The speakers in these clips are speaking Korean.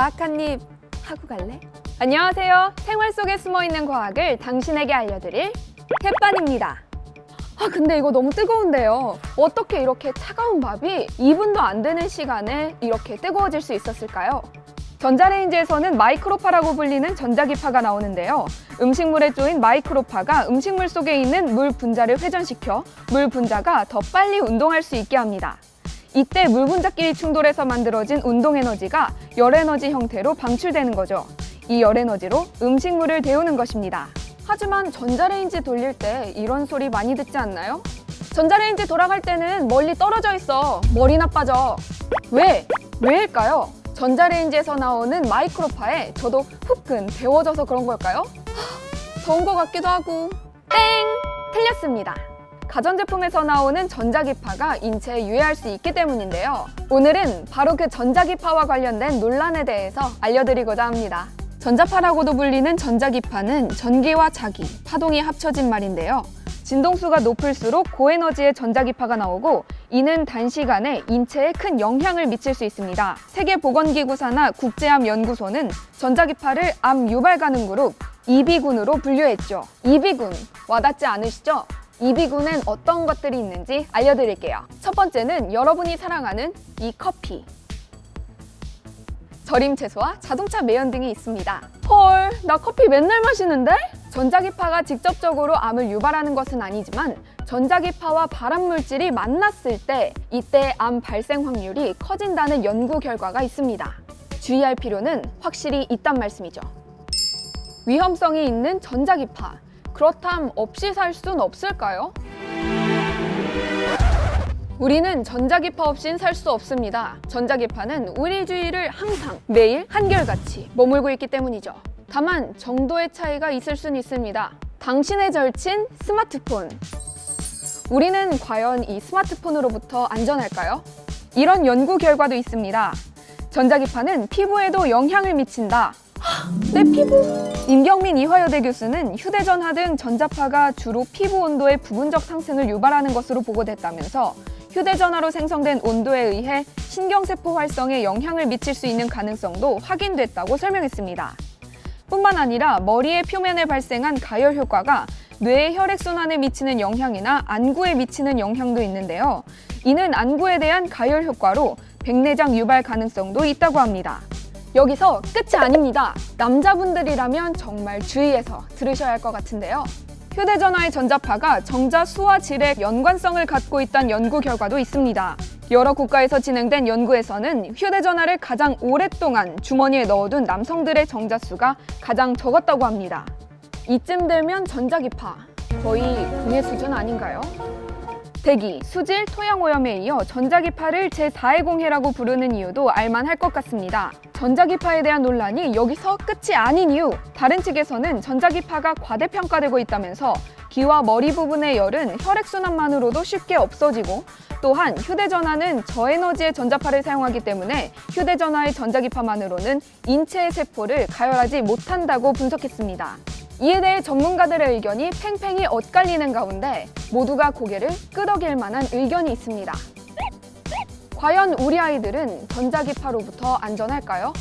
과학 한 입 하고 갈래? 안녕하세요. 생활 속에 숨어 있는 과학을 당신에게 알려드릴 햇반입니다. 아, 근데 이거 너무 뜨거운데요. 어떻게 이렇게 차가운 밥이 2분도 안 되는 시간에 이렇게 뜨거워질 수 있었을까요? 전자레인지에서는 마이크로파라고 불리는 전자기파가 나오는데요. 음식물에 쪼인 마이크로파가 음식물 속에 있는 물 분자를 회전시켜 물 분자가 더 빨리 운동할 수 있게 합니다. 이때 물 분자끼리 충돌해서 만들어진 운동 에너지가 열 에너지 형태로 방출되는 거죠. 이 열 에너지로 음식물을 데우는 것입니다. 하지만 전자레인지 돌릴 때 이런 소리 많이 듣지 않나요? 전자레인지 돌아갈 때는 멀리 떨어져 있어. 머리 나빠져. 왜? 왜일까요? 전자레인지에서 나오는 마이크로파에 저도 후끈 데워져서 그런 걸까요? 하, 더운 것 같기도 하고. 땡! 틀렸습니다. 가전제품에서 나오는 전자기파가 인체에 유해할 수 있기 때문인데요. 오늘은 바로 그 전자기파와 관련된 논란에 대해서 알려드리고자 합니다. 전자파라고도 불리는 전자기파는 전기와 자기, 파동이 합쳐진 말인데요. 진동수가 높을수록 고에너지의 전자기파가 나오고 이는 단시간에 인체에 큰 영향을 미칠 수 있습니다. 세계보건기구사나 국제암연구소는 전자기파를 암 유발 가능 그룹 이비군으로 분류했죠. 이비군 와닿지 않으시죠? 이비군엔 어떤 것들이 있는지 알려드릴게요. 첫 번째는 여러분이 사랑하는 이 커피. 절임 채소와 자동차 매연 등이 있습니다. 헐, 나 커피 맨날 마시는데? 전자기파가 직접적으로 암을 유발하는 것은 아니지만 전자기파와 발암 물질이 만났을 때 이때 암 발생 확률이 커진다는 연구 결과가 있습니다. 주의할 필요는 확실히 있단 말씀이죠. 위험성이 있는 전자기파. 그렇담 없이 살 순 없을까요? 우리는 전자기파 없인 살 수 없습니다. 전자기파는 우리 주위를 항상 매일 한결같이 머물고 있기 때문이죠. 다만 정도의 차이가 있을 순 있습니다. 당신의 절친 스마트폰. 우리는 과연 이 스마트폰으로부터 안전할까요? 이런 연구 결과도 있습니다. 전자기파는 피부에도 영향을 미친다. 헉, 내 피부. 임경민 이화여대 교수는 휴대전화 등 전자파가 주로 피부 온도의 부분적 상승을 유발하는 것으로 보고됐다면서 휴대전화로 생성된 온도에 의해 신경세포 활성에 영향을 미칠 수 있는 가능성도 확인됐다고 설명했습니다. 뿐만 아니라 머리의 표면에 발생한 가열 효과가 뇌의 혈액순환에 미치는 영향이나 안구에 미치는 영향도 있는데요. 이는 안구에 대한 가열 효과로 백내장 유발 가능성도 있다고 합니다. 여기서 끝이 아닙니다. 남자분들이라면 정말 주의해서 들으셔야 할 것 같은데요. 휴대전화의 전자파가 정자 수와 질에 연관성을 갖고 있다는 연구 결과도 있습니다. 여러 국가에서 진행된 연구에서는 휴대전화를 가장 오랫동안 주머니에 넣어둔 남성들의 정자 수가 가장 적었다고 합니다. 이쯤 되면 전자기파 거의 공해 수준 아닌가요? 대기, 수질, 토양 오염에 이어 전자기파를 제4의 공해라고 부르는 이유도 알만할 것 같습니다. 전자기파에 대한 논란이 여기서 끝이 아닌 이유, 다른 측에서는 전자기파가 과대평가되고 있다면서 귀와 머리 부분의 열은 혈액순환만으로도 쉽게 없어지고 또한 휴대전화는 저에너지의 전자파를 사용하기 때문에 휴대전화의 전자기파만으로는 인체의 세포를 가열하지 못한다고 분석했습니다. 이에 대해 전문가들의 의견이 팽팽히 엇갈리는 가운데 모두가 고개를 끄덕일 만한 의견이 있습니다. 과연 우리 아이들은 전자기파로부터 안전할까요?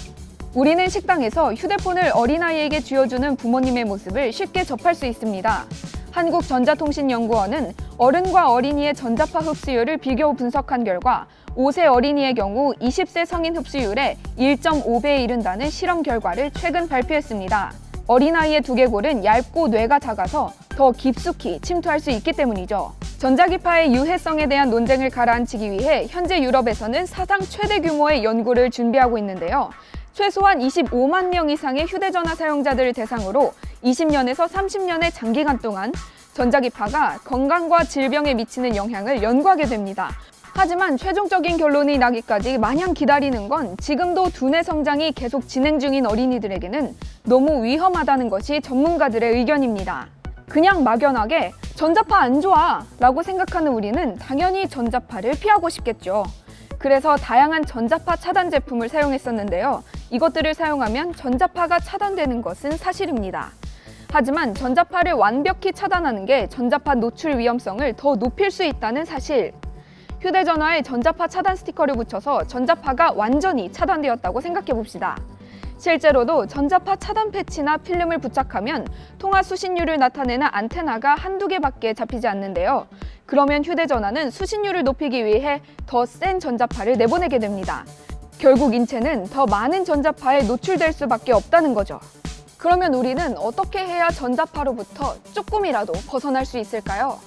우리는 식당에서 휴대폰을 어린아이에게 쥐어주는 부모님의 모습을 쉽게 접할 수 있습니다. 한국전자통신연구원은 어른과 어린이의 전자파 흡수율을 비교 분석한 결과 5세 어린이의 경우 20세 성인 흡수율의 1.5배에 이른다는 실험 결과를 최근 발표했습니다. 어린아이의 두개골은 얇고 뇌가 작아서 더 깊숙이 침투할 수 있기 때문이죠. 전자기파의 유해성에 대한 논쟁을 가라앉히기 위해 현재 유럽에서는 사상 최대 규모의 연구를 준비하고 있는데요. 최소한 25만 명 이상의 휴대전화 사용자들을 대상으로 20년에서 30년의 장기간 동안 전자기파가 건강과 질병에 미치는 영향을 연구하게 됩니다. 하지만 최종적인 결론이 나기까지 마냥 기다리는 건 지금도 두뇌 성장이 계속 진행 중인 어린이들에게는 너무 위험하다는 것이 전문가들의 의견입니다. 그냥 막연하게 전자파 안 좋아 라고 생각하는 우리는 당연히 전자파를 피하고 싶겠죠. 그래서 다양한 전자파 차단 제품을 사용했었는데요. 이것들을 사용하면 전자파가 차단되는 것은 사실입니다. 하지만 전자파를 완벽히 차단하는 게 전자파 노출 위험성을 더 높일 수 있다는 사실. 휴대전화에 전자파 차단 스티커를 붙여서 전자파가 완전히 차단되었다고 생각해 봅시다. 실제로도 전자파 차단 패치나 필름을 부착하면 통화 수신율을 나타내는 안테나가 한두 개밖에 잡히지 않는데요. 그러면 휴대전화는 수신율을 높이기 위해 더 센 전자파를 내보내게 됩니다. 결국 인체는 더 많은 전자파에 노출될 수밖에 없다는 거죠. 그러면 우리는 어떻게 해야 전자파로부터 조금이라도 벗어날 수 있을까요?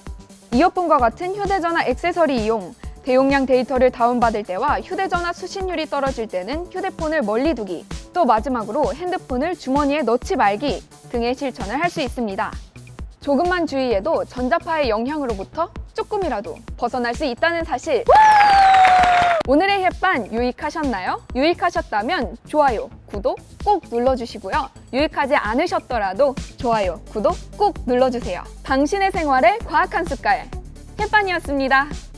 이어폰과 같은 휴대전화 액세서리 이용, 대용량 데이터를 다운받을 때와 휴대전화 수신율이 떨어질 때는 휴대폰을 멀리 두기, 또 마지막으로 핸드폰을 주머니에 넣지 말기 등의 실천을 할 수 있습니다. 조금만 주의해도 전자파의 영향으로부터 조금이라도 벗어날 수 있다는 사실. 오늘의 햇반 유익하셨나요? 유익하셨다면 좋아요, 구독 꼭 눌러주시고요. 유익하지 않으셨더라도 좋아요, 구독 꼭 눌러주세요. 당신의 생활에 과학한 습관 햇반이었습니다.